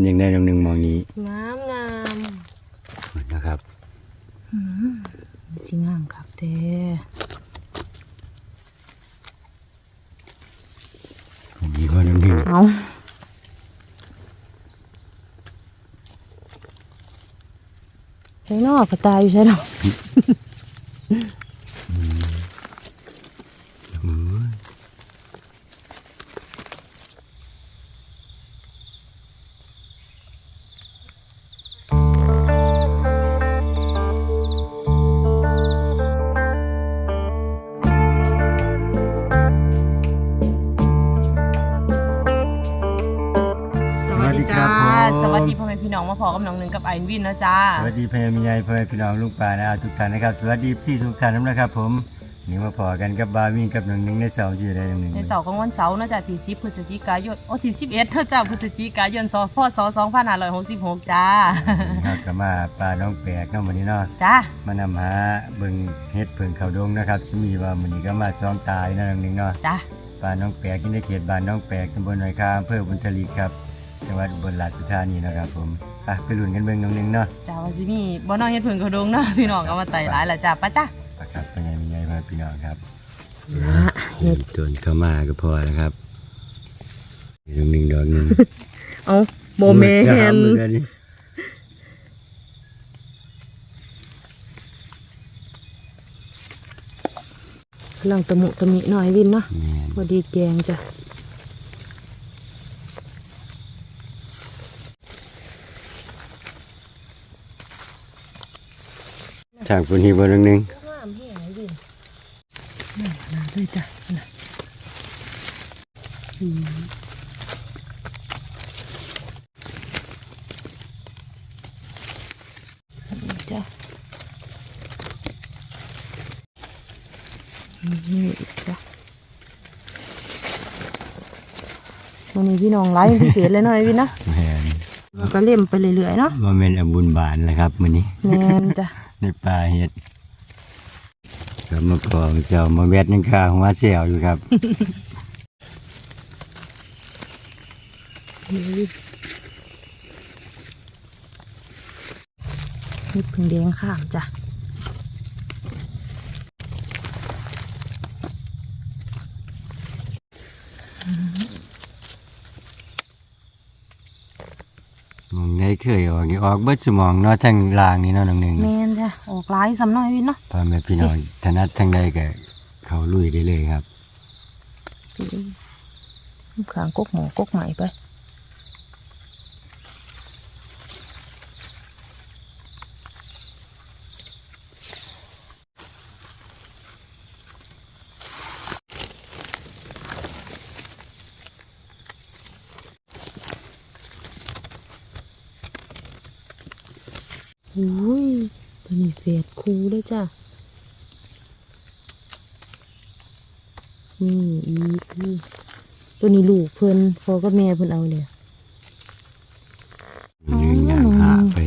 เป็นยังไงน้องหนึ่งมองนี้งามงามนะครับสิงามคักแท้ดีกว่าน้องหนึ่งเอาใช่นอกกระตายอยู่ใช่หรออื กับน้องหนึ่งกับไอวินนะจ้า สวัสดีเพื่อนมีใหญ่เพื่อนพี่น้องลูกปลานะทุกท่านนะครับ สวัสดีพี่ทุกท่านนะครับผมนี่มาพอกันกับบาวินกับน้องหนึ่งในเสาร์ที่ได้น้องหนึ่งในเสาร์ของวันเสาร์นะจ้าที่สิบพฤศจิกายนโอ้ที่สิบเอ็ดเท่าจ้าพฤศจิกายนสพศสองพันห้าร้อยหกสิบหกจ้าครับก็มาปลาน้องแปลกเน้องวันนี้เนาะจ้ามานำหาเบิ่งเฮ็ดเพิ่งเขาดงนะครับสมีว่ามันนี้ก็มาซ้อมตายนะน้องหนึ่งเนาะจ้าบ้านน้องแปลกที่ในเขตบ้านน้องแปลกตำบลหน่อยคาอำเภอบุญทลีครับ จังหวัดอุบลราชธานีนะครับผมอะไปลุ้นกันเบิ่งน้องหนึ่งเนาะจ้าว่าสิมีบ่น้องเฮ็ดเพิ่งกระดงเนาะพี่น้องเอามาไต่หลายละจ้าป้าจ้าปะครับเป็นไงมีไงมาพี่น้องครับเห็ดต้นเข้ามาก็พอแล้วครับน้องหนึ่งดอกหนึ่งเอาโมเมจะเห็หานมือกันนี่กำลังตะมุตะมิหน่อยวินเนาะแม่นพอดีแกงจ้ะ ทางคนนี้บ่น้องหนึ่งงามแห้งไอ้วินน่าด้วยจ้ะน่ะอืมนี่จ้ะนี่อีกจ้ะวันนี้พี่น้องไลฟ์พิเศษเลยเนาะไอ้วินเนาะแม่นเราก็เล่มไปเรื่อยๆเนาะว่าแม่นอบุญบานแล้วครับมื้อนี้ แมนจ้ะ ในป่าเห็ดก็มากองเจ้ามาแวดยังข้าหัวเสียวอยู่ครับนี่พึ่งเลี้ยงข้ามจ้ะ มองได้เค ยออกนี่ออกเบิดสมองเนาะทางล่างนี่เนาะน้องหนึ่งแมนจ้ะออกหลายสำน้อยวินเนาะพ่อแม่พี่น้องถนัดทางใดก็เขาลุยได้เลยครับ ขางกกหมอกกใหม่ไป อุ้ย ตัวนี้เฟดคูเลยจ้ะ นี่อีกนี่ตัวนี้ลูกเพิ่นพอกับแม่เพิ่นเอาเลยหนึ่งอย่างหาไป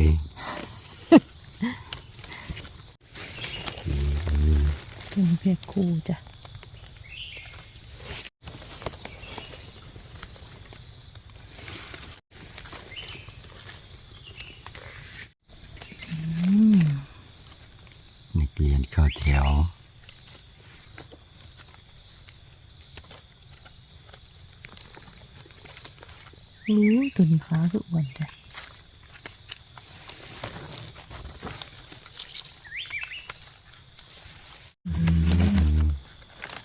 ตัวนี้เฟดคูจ้ะ นักเรียนเข้าแถว รู้ตัวนี้ขาคืออ้วนจ้ะ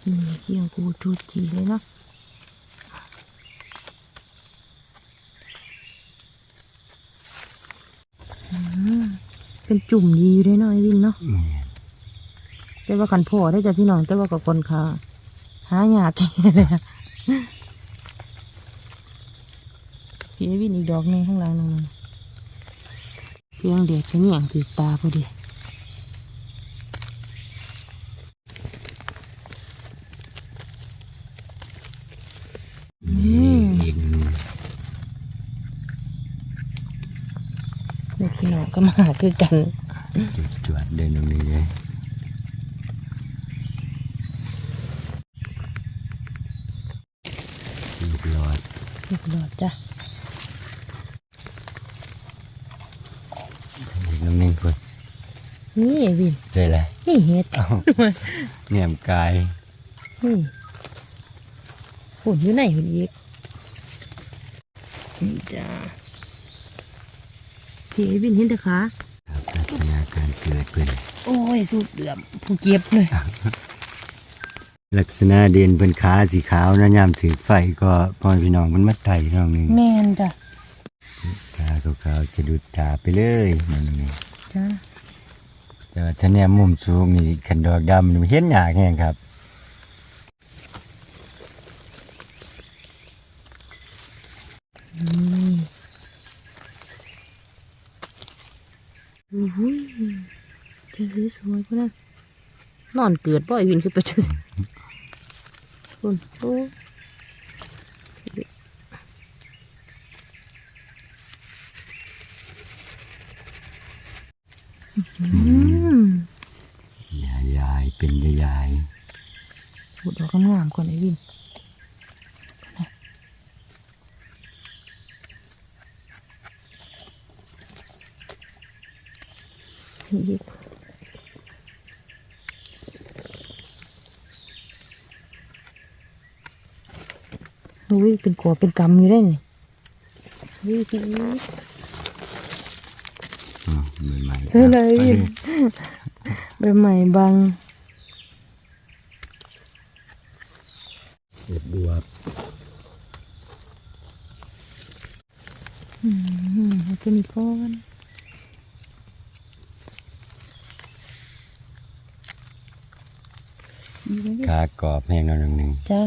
นี่เกี่ยงกูจูจีเลยเนาะอืมเป็นจุ่มดีอยู่ได้เนาะไอ้วินเนาะแม่นแต่ว่าขันพ่อได้จ้ะพี่น้องแต่ว่ากับคนขาหายากแค่เลยอะ พี่ไอ้วินอีกดอกหนึ่งข้างหลังนึงเสียงเด็กก็เหนียงติดตาพอดีอืมอีกหนึ่งเด็กพี่น้องก็มาคือกันจุดจวดเดินตรงนี้เลยลูกหลอด ลูกหลอดจ้ะ น้องหนึงพุ่นนี่วินใช่แล้วนี่เห็ดเอ้าแหนมกายนี่หุ่นอยู่ไหนหุ่นอีกนี่จ้าพี่ไอ้วินเห็นแต่ขาครับลักษณะการเกิดเพิ่นโอ้ยสุดเดือมผู้เก็บเลย ลักษณะเด่นเป็นขาสีขาวนะยามถือไฟก็พอพี่น้องมันมาไต่น้องหนึงแม่นจ้ะ ขาขาวๆสะดุดตาไปเลยน้องหนึงจ้าแต่ว่าถ้าแนมมุมสูงนี่ขันดอกดำนี่เห็นยากแฮงครับอุ้ยเจะสวยๆพุ่นะนอนเกิดบ่อยวินคือไปเจอคุณโอ้ ยายยายเป็นยายยายพูดดอกงามๆก่อนไอ้วินนี่อุ้ยเป็นกอเป็นกำอยู่ได้นี่อุ้ยพี่อ๋อ ใหม่ๆใช่เลยครับใบใหม่บางเอ็ดบวบอืมเอาตัวนี้ก่อนดีไว้ดิขากรอบแห้งน้องหนึงจ้า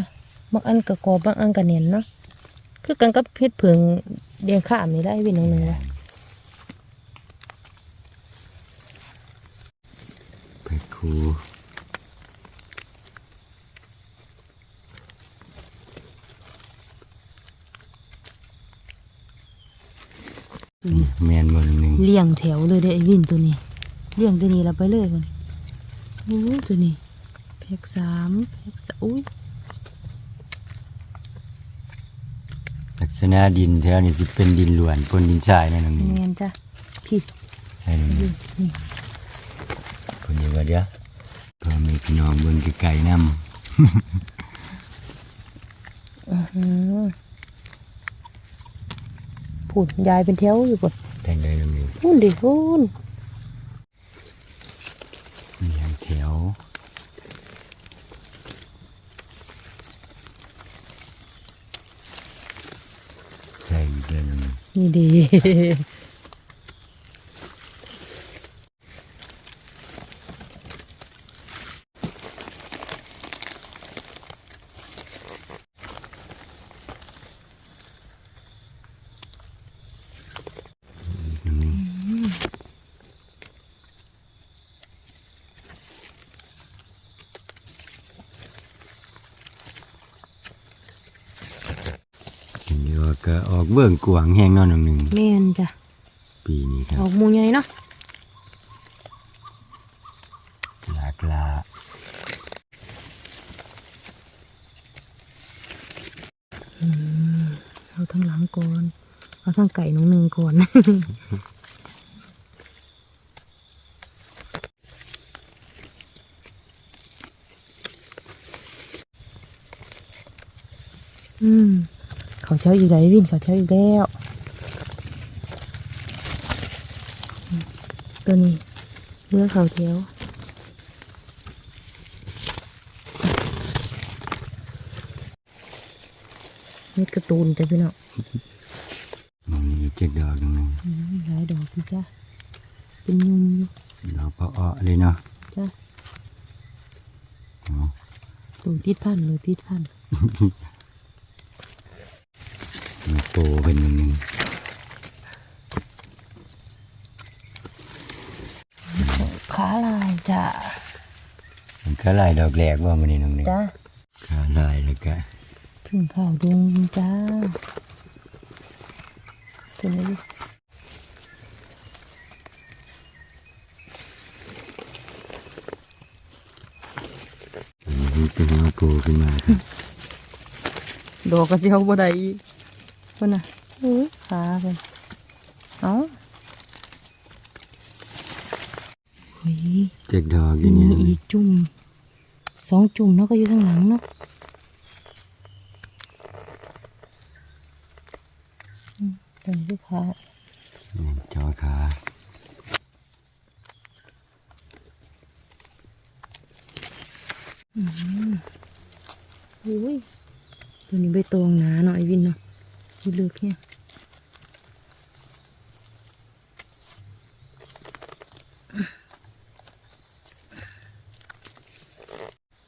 บางอันก็กรอบบางอันก็เนียนเนาะคือกันกับเพชรผึ่งเดียงข้ามนี่ได้วินหนึ่งหนึ่งวะไป ครูนี่แมนบนหนึ่งเลี้ยงแถวเลยเด้อไอ้วินตัวนี้ เลี้ยงตัวนี้เราไปเลยมันโอ้ยตัวนี้แพ็กสามแพ็กสามอุ้ยลักษณะดินแถวนี้สิเป็นดินหลวนปนดินทรายนั่นนึงเนียนจ้ะพี่ใช่นึงนี่ คนอยู่ว่าเดียวก็มีพี่น้องเบิ่งไกลๆนำอื้อหือพูดยายเป็นแถวอยู่ก่อนแทงได้นำนึงพูนดิพูนมีทางแถวใส่อีกเดือนนึงนี่ดี เห็นอยู่ว่าก็ออกเบิ่งกวางแห้งเนอนหนึ่งแม่นจ้ะปีนี้ครัอบอกหมูใหญ่เนาะหลากหลาเอาทั้งหลังก่อน เอาทั้งไก่น้องหนึ่งก่อน อืม เขาเช้าอยู่ไหนวินเขาเช้าอยู่แล้วอืมตัวนี้เลือกเขาเท้วเม็ดการ์ตูนจ้ะพี่น้องมองนี้เจ็ดดอกหนึ่งอืมหลายดอกพี่จ้ะเป็นยุมอยู่ดอกเพาะๆเลยเนาะจ้ะอ๋อตูติดพันเลยติดพันมา โตเป็นหนึ่งหนึ่งขาลายจ้ะมันก็ลายดอกแหลกว่ามันนี่หนึ่งหนึ่งจ้ะขาลายแล้วก็พึ่งข้าวดงจ้าตัวนี้มันเป็นหัวโผล่ขึ้นมาครับดอกกระเจียวบ่ได้อีก คนน่ะอุ้ยขาเป็นเอ้าฮ้ยเจ็กดอกอยู่มีนี่อีกจุ่มสองจุ่มเนาะก็อยู่ข้างหลังเนาะอืมเดินลูกค้านี่จอขาอุ้ยตัวนี้ใบตองหนาเนาะไอวินเนาะ ดูเลือกเนี่ย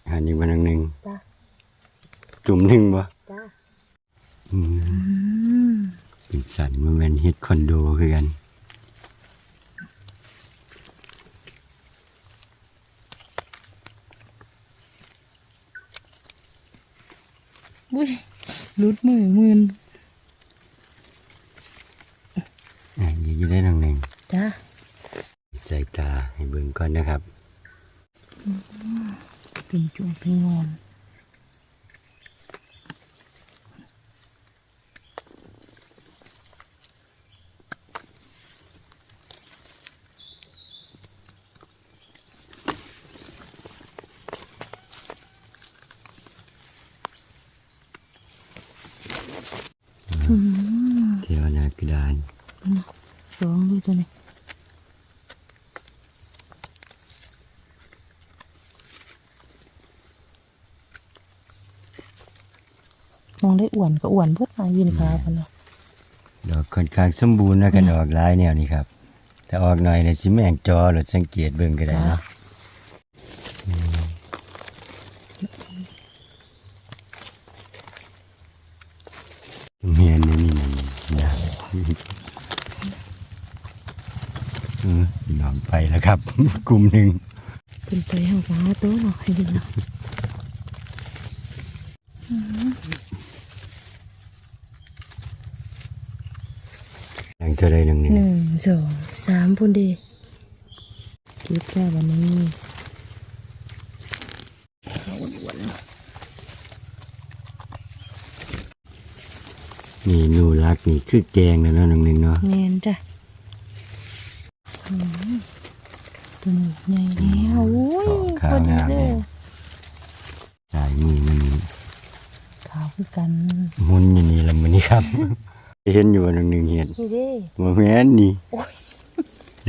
อันนี้วันหนึ่งจ้าจุ่มหนึ่งบ่จ้าอืมอืมเป็นสันมันเป็นเฮ็ดคอนโดคือกันอุ้ยรุดมือมืน อะอยี่ได้หนึ่งหนึ่งจ้าใส่ตาให้เบิ่งก่อนนะครับ เป็นจุ่มเป็นงอนอืม เที่ยวหน้ากระดาน สองด้วยตัวนี้ม องได้อ้วนก็อ้วนเพิ่มายืนขาพันเนาะดอกค่อนข้างสมบูรณ์นะกันออกหลายแนวนี่ครับถ้าออกหน่อยเนี่ยสิแม่งจอหรือสังเกตเบิ่งก็ได้เนาะเมียนนี่นี่นี่นะเออน้องไปแล้วครับ กลุ่มหนึ่งเป็นไปห้างฟ้าโต๊ะเนาะให้ดูเนาะ หลังเท่าไรหนึ่งหนึ่งหนึ่งสองสามพุ่นเดีเก็บแค่วันนี้เอาอ้วนนี่หนูรักนี่คือแกงแล้วเนาะหนึ่งหนึ่งเนาะๆแน่นจ้ะอืมตัวนี้ใหญ่แล้วโอ้ยพอดีเลยสายมือมันขาวคือกันหมุนอยู่นี่ละมันนี่ครับ เห็นอยู่ว่าหนึ่งหนึ่งเห็นนี่เด้ว่าแม่นนี่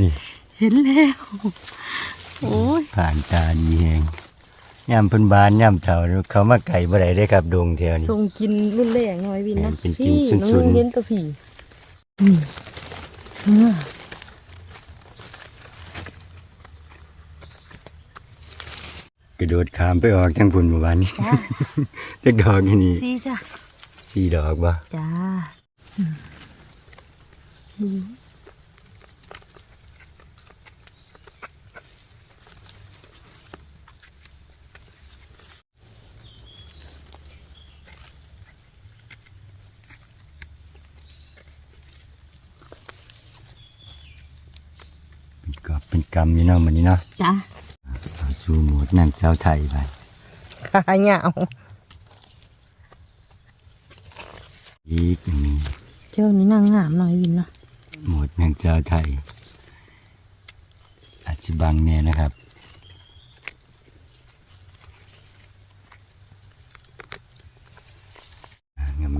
นี่เห็นแล้วโอ้ยผ่านตาดีแหงย่ำเพิ่นบานย่ำเถาเขามาไก่บ่ได้ได้ครับดงแถวนี้ส่งกินรุ่นแรกหน่อยวินนะเป็นกินพี่สุน้ดองๆเห็นตัวผีอืมเนื้อกระโดดขามไปออกทั้งพุ่นหมู่บ้านนี้จ้าจักดอกอยู่นี่ซีจ้ะสี่ดอกบ่จ้า อืมอืมเป็นกอบเป็นกำอยู่เนาะมันนี้เนาะจ้าเอาสู่หมดนั่นสาวไทยไป ขาเหงา อีกหนึ่ง เจ้านี่นางงามหน่อยวินเนาะหมดนั่นสาวไทยอาจสิบังแน่นะครับ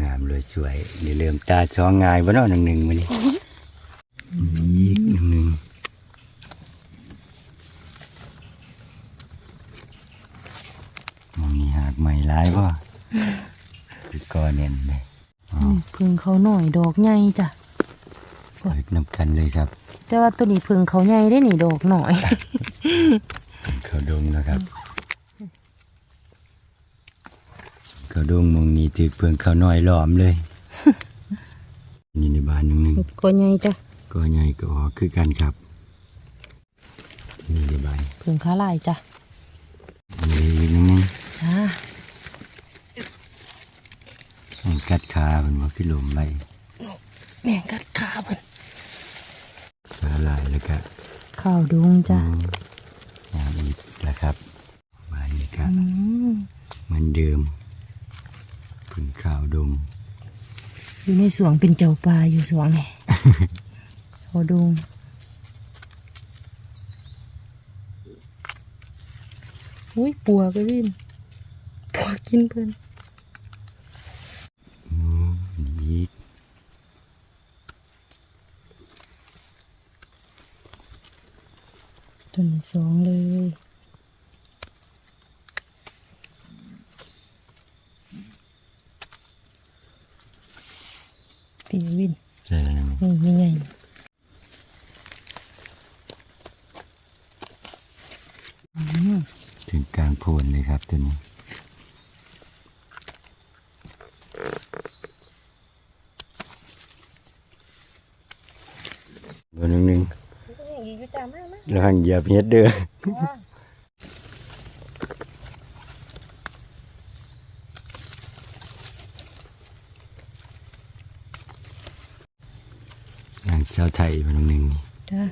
งามๆเลยสวยนี่เริ่มตาสองงายบ่เนาะหนึ่งหนึ่งมันนี่อีกหนึ่งหนึ่ง มองนี่หากใหม่ร้ายป่ะคือก่อเน้นเลย อืมเพึ่งเขาหน่อย ดอกใหญ่จ้ะเปิดน้ำกันเลยครับ แต่ว่าตัวนี้เพึ่งเขาใหญ่ได้นี่ดอกหน่อยเขาดงนะครับ เขาดงมองนี่ถือเพื่องเขาน้อยหลอมเลย นี่ในบ้านหนึ่งหนึ่งก็ใหญ่จ้ะก็ใหญ่ก็ออกคือกันครับนี่ในบ้านเพึ่งขาลายจ้ะนี่อีกหนึ่งหนึ่งจ้าให้กัดขาเป็นว่าขึ้นลมไป แม่งกัดขาเพิ่นขาลายแล้วก็ข้าวดุงจ้ะอืมงามอีกแล้วครับบ้านนี้ครับอืมเหมือนเดิมพึ่งขาวดงอยู่ในสวงเป็นเจ้าปลาอยู่สวงนี่เขาดุงอุ้ยปัวไปวินปัวกินเพิ่น อืมอีก ตัวที่สองเลยพี่วินใช่แล้วนะนี่ยังไงถึงกลางโพนเลยครับตัวนี้ตัวหนึงหนึ่ง อีกจ้ามากมาก ระวัง เหยียบเฮ็ดเด้อนางชาวไทยตัวหนึงหนึ่งนี่จ้า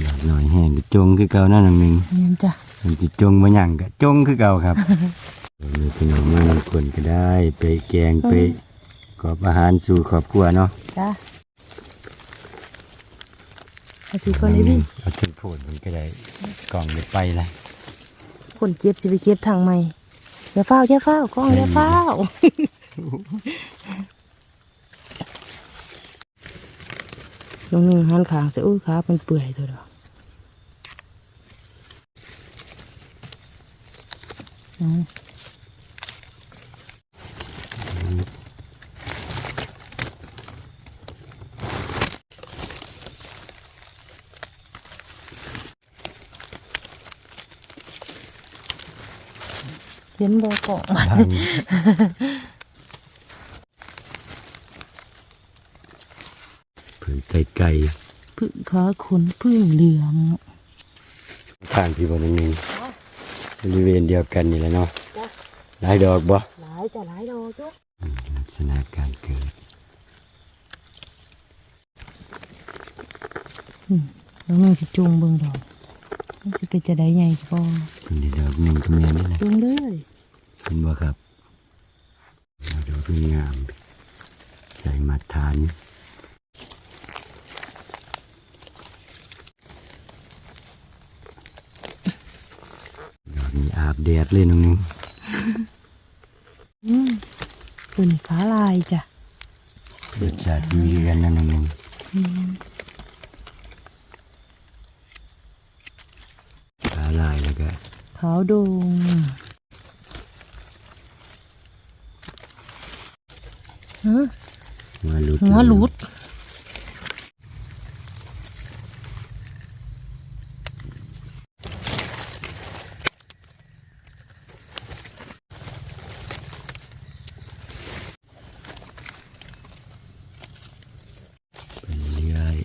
หยอดหน่อยแห้งก็จงคือเก่านั่นหนึ่งหนึ่งเนียนจ้ะมันจะจงมาหยังก็จงคือเก่าครับ มีขนมมาคนก็ได้ ไปแกงไปกอบอาหารสู่ครอบครัวเนาะจ้าเอาทีคนนี้วินเอาเชิญโผดมันก็ได้กล่องจะไปละคนเก็บสิไปเก็บทางใหม่อย่าเฝ้าอย่าเฝ้ากล้องอย่าเฝ้าลงหนึ่งหันขางจะอุ้ยขาเป็นเปื่อยตัวเดอกเอ เห็นบ่กล่องทางผืนไก่ไก่พึ่งขาขนพึ่งเหลืองทางพี่บนนึงบริเวณเดียวกันนี่แหละเนาะหลายดอกบ่หลายจะหลายดอกจ้ะลักษณะการเกิดแล้วมึงสิจูงเบิ่งดอกมันสิเป็นจะได้ใหญ่พอ เป็นดอกหนึ่งก็แม่นี่แหละจงเลยเห็นบ่ครับมาดอกงาม ใส่มาทานดอกนี้อาบแดดเลยน้องนึงอืมตัวนี้ขาลายจ้ะรสชาติดีกันนะน้องนึง อืม ขาลายแล้วก็ ขาวโดงฮะหัวหลุดหัวหลุดไปเรื่อย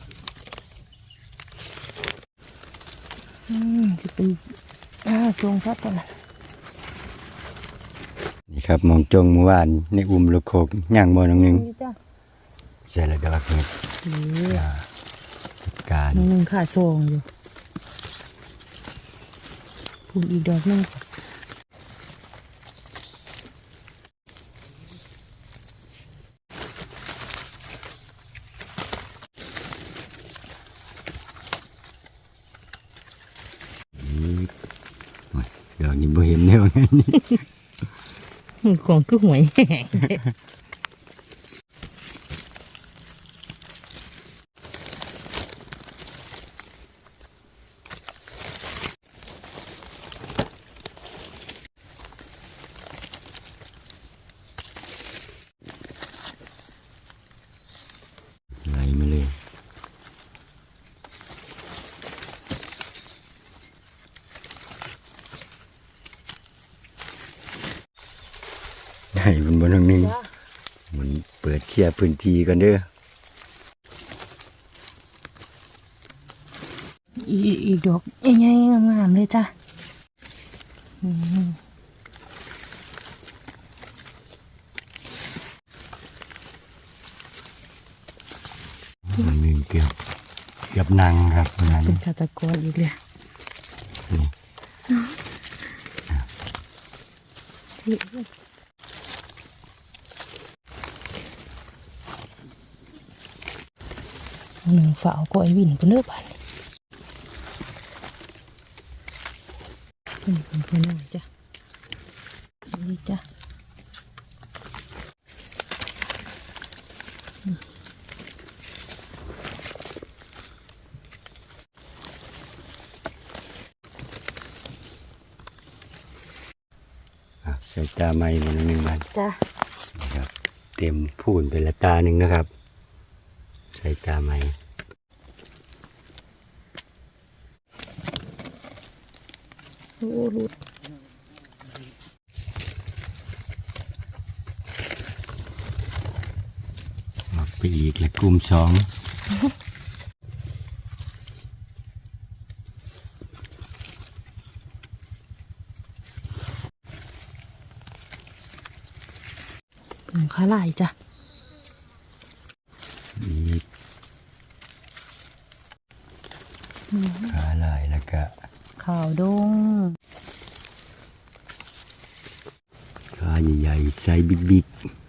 อืมจะเป็นอ่าจงครับตัวนั้น นี่ ครับมองจงเมื่อวานในอุ้มลูกโคกย่างบ่น้องนึงนี่จ้ะใส่ละดอกเห็ดนี่อ่าจัดการน้องหนึ่งขาซองอยู่พูดอีกดอกหนึงนี่โอ้ยดอกนี้บ่เห็นแนวนั้น นี่ของคือหว ยแห้งไหลมาเลยได้มันบ่น้องนึงมันเปิดเคลียร์พื้นที่กันเด้ออีอีกดอกใหญ่ๆงามๆเลยจ้ะอืมน้องนึงเกือบเกือบนั่งครับวันนั้นเป็นฆาตกรอีกเลยน หนึ่งฝาวก็ไอวินก็เนื้อบ้านนี่เป็นเพื่อนหน่อยจ้ะนี่จ้ะอะใส่ตาไม้มันหนึ่งมันจ้ะนะครับ เต็มพูนไปละตาหนึ่งนะครับ ใส่ตาไม้โอ้รุดออกไปอีกและกลุ่มสองหนึ่งขาลายจ้ะ อีก ขาลายแล้วก็ขาวดงขาใหญ่ๆใส่บิ๊กๆ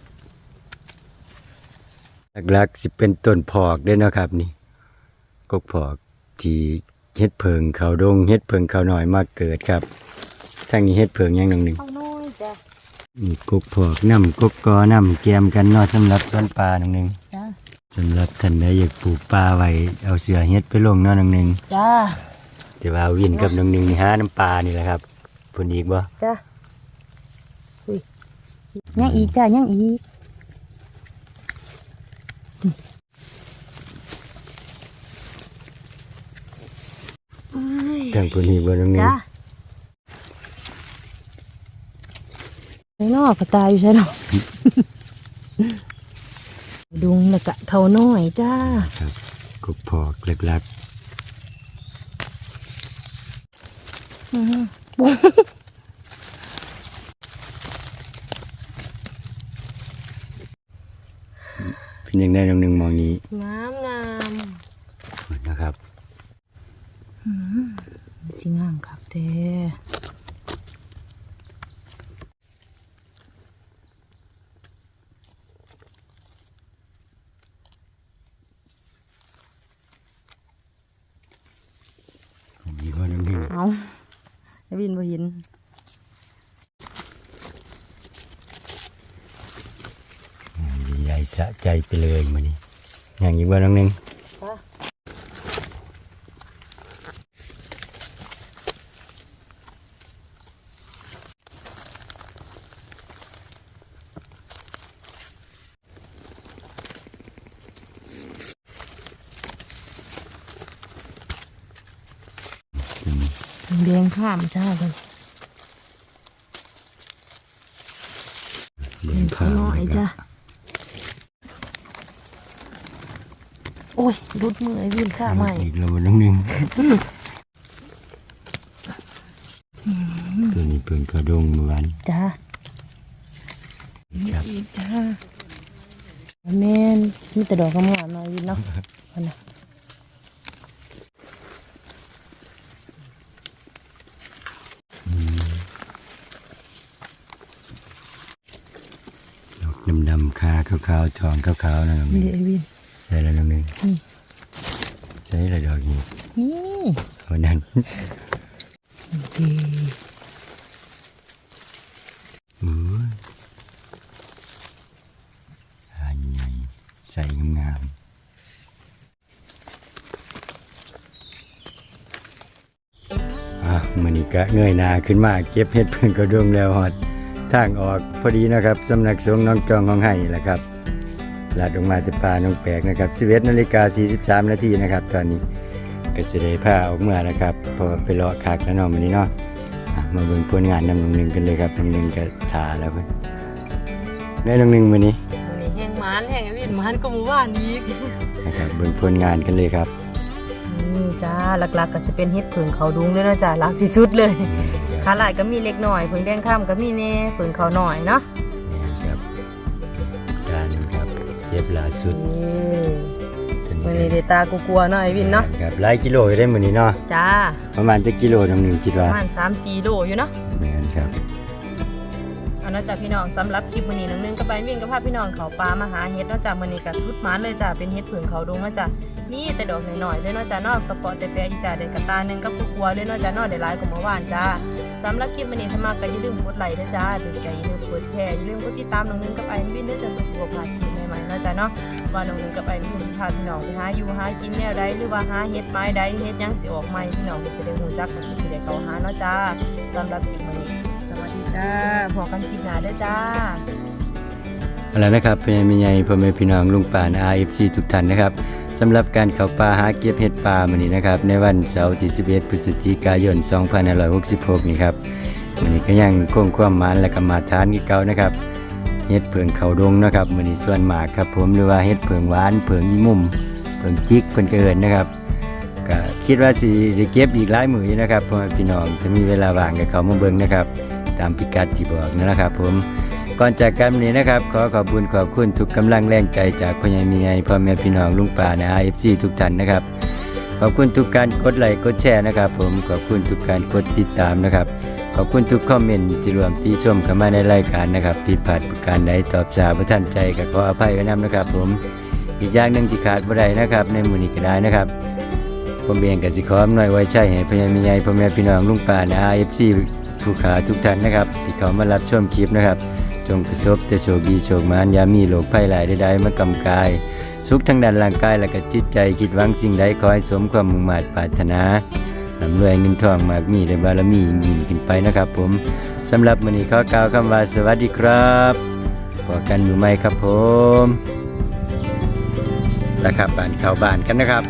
หลักๆสิเป็นต้นพอกเด้วยนะครับนี่กกพอกที่เฮ็ดเพิงเขาดงเฮ็ดเพิงเขาหน่อยมากเกิดครับทั้งนี้เฮ็ดเพิงอย่างหนึ่งหนึ่งข้าวน้อยจ้ะนี่กกพอกน้ำกกกอน้ำแกมกันเนอสำหรับต้นปลาหนึ่งหนึ่งจ้ะ สำหรับท่านใดอยากปลูกปลาไว้เอาเสือเฮ็ดไปลงเนอหนึ่งหนึ่งจ้า แต่ว่าวินกับหนึ่งหนึ่งนี่หาน้ำปลานี่แหละครับเพุ่นอีกบ่จ้ะอุ้ยยังอีกจ้ะยังอีกเอ้ยจังเพุ่นอีกบ่หนึ่งหนึ่งจ้ะไอ้นอกกระตายอยู่ใช่หรอดุง แล้วก็เขาน้อยจ้าครับกกพอกหลักอือฮึบุ้งๆเป็นยังไงหนึ่งหนึ่งมองนี้งามงาม นะครับ สิงามครับเต้ มีคนหนึ่งหนึ่ง เอาไอ้วินบ่เห็น ใหญ่ สะใจไปเลยมันนี่อย่างอีกบ่หนึ่งหนึ่งแดงข้ามเจ้าเลย เลี้ยงข้าว น้อย ไว้ค จ้า รับ โอ้ย รุดมือไอ้วินข้าใหม่อีกแล้วบ่หนึ่งหนึ่งตัวนี้เพิ่งกระดงเมื่อวานจ้าครับอีกจ้าแม่นมีแต่ดอกกระหม่อมหน่อยวินเนาะอันน่ะดอกดำๆคาขาวๆทองขาวๆนั่นน่ะนี่ไอ้วินใช่แล้วหนึ่งหนึ่งนี่ใช่แล้วดอกนี้นี่ เอานั้นดีโอ้ยอันใหญ่ใส่งามๆอะมันนี่ก็เงยหน้าขึ้นมาเก็บเห็ดเพิ่งกระดวงแล้วหอดทางออกพอดีนะครับสำนักสงฆ์น้องจองของไห้แหละครับ ลาดลงมาจะปลาน้องแปลกนะครับ11นาฬิกา43นาทีนะครับตอนนี้ก็สิได้ผ้าออกเมื่อแล้วครับเพอไปเลาะคักแล้วเนาะมันนี้เนาะอะมาเบิ่งผลงานนำหนึ่งกันเลยครับนำหนึ่งก็ทาแล้วเพิ่นได้นำหนึ่งมื้อนี้วันนี้แห้งหมานแห้งไอ้วินหมานก็หมู่บ้านอีกนะครับเบิ่งผลงานกันเลยครับนี่จ้าหลักๆก็จะเป็นเห็ดเผิงเขาดุงเลยเนาะจ้าหลักที่สุดเลยขาหลายก็มีเล็กหน่อยเผิงแดงข้ามก็มีเน่เผิงเขาหน่อยเนาะ เย็บล่าสุดนี่วันนี้เดตากลัวๆเนาะไอ้วินเนาะครับหลายกิโลอยู่ได้มื้อนี้เนาะจ้าประมาณจะกิโลนำหนึ่งคิดปว่าระมาณสามสี่โลอยู่เนาะ แม่นครับ เอาเนาะจ้าพี่น้องสำหรับคลิปวันนี้น้องนึงก็ไปวิ่งกับพาพี่น้องเขาปลามาหาเห็ดเนาะจ้าวันนี้ก็สุดหมานเลยจ้าเป็นเห็ดเผิงเขาดุงเนาะจ้ามีแต่ดอกหน่อยๆเลยเนาะจ้าเนาะตะเปาะแต่แปะอีจ่าเด็กกระตาหนึงกับกลัวๆเลยเนาะจ้าเนาะได้หลายกว่าเมื่อวานจ้าสำหรับคลิปวันนี้ถ้ามาก็อย่าลืมกดไลค์ด้วยจ้าถึงใจอย่าลืมกดแชร์อย่าลืมกดติดตามน้องนึงกับไอ้วินด้วยจ้าเพื่อสุขภาพที่ให ม่ๆเนาะจ้าเนาะว่าน้องนึงกับไอ้วินพาพี่น้องไปหาอยู่หากินแนวใดหรือว่าหาเฮ็ดไม้ใดเฮ็ดหยังสิออกใหม่พี่น้องก็สิได้ฮู้จักกันสิได้เข้าหาเนาะจ้าสำหรับคลิปวันนี้สวัสดีจ้าพบกันคลิปหน้าเด้อจ้าเอาละนะครับพ่อแม่พี่ใหญ่พ่อแม่พี่น้องลุงป่าน RFC ทุกท่านนะครับสำหรับการเข้าป่าหาเก็บเห็ดป่ามื้อนี้นะครับในวันเสาร์ที่11พฤศจิกายน 2566 นี่ครับมื้อนี้ก็ยังคงความหมานและก็มาทานคือเก่านะครับ เห็ดเผิงเขาดงนะครับมือนี้ส่วนมากครับ ผมหรือว่าเห็ดเผิงหวานเผิงอีมุมเผิงจิกเพิ่นก็เอิ้นนะครับก็คิดว่าสิได้เก็บอีกหลายมือนะครับพ่อแม่พี่น้องถ้ามีเวลาว่างก็เขามาเบิ่งนะครับ ตามพิกัดที่บอกนะครับ ผมก่อนจากกันนนี้นะครับ ขอขอบคุณขอบคุณทุกกำลังแรงใจจากพ่อใหญ่มีไงพ่อแม่พี่น้องลุงป่าใน IFC ทุกท่านนะครับ ขอบคุณทุกการกดไลค์กดแชร์นะครับ ผมขอบคุณทุกการกดติดตามนะครับ อบคุณทุกคอมเมนต์ที่รวมที่ชมเข้ามาในรายการนะครับ ผิดพลาดประการใดตอบสาประท่านใจก็ขออภัยไว้นำนะครับ ผมอีกอย่างหนึ่งที่ขาดบ่ได้นะครับ ในมือนี้ก็ได้นะครับ ผมเองก็สิขออำนวยไว้ใช้ให้พ่อใหญ่มีไงพ่อแม่พี่น้องลุงป่าใน IFC ผู้ขาทุกท่านนะครับ ที่เขามารับชมคลิปนะครับ จงประสบแต่โชคดีโชคมานยามีโรคภัยหลายใดๆมากำกาย สุขทั้งด้านร่างกายและก็จิตใจคิดหวังสิ่งใดขอให้สมความมุ่งมา่ปรารถนา ลำรวยเงินทองมากมีและบารมียิ่งขึ้นไปนะครับ ผมสำหรับวันนี้ขอกล่าวคำว่าสวัสดีครับพอกันอยู่ไหมครับผมแล้วครับบ้านเข้าบ้านกันนะครับ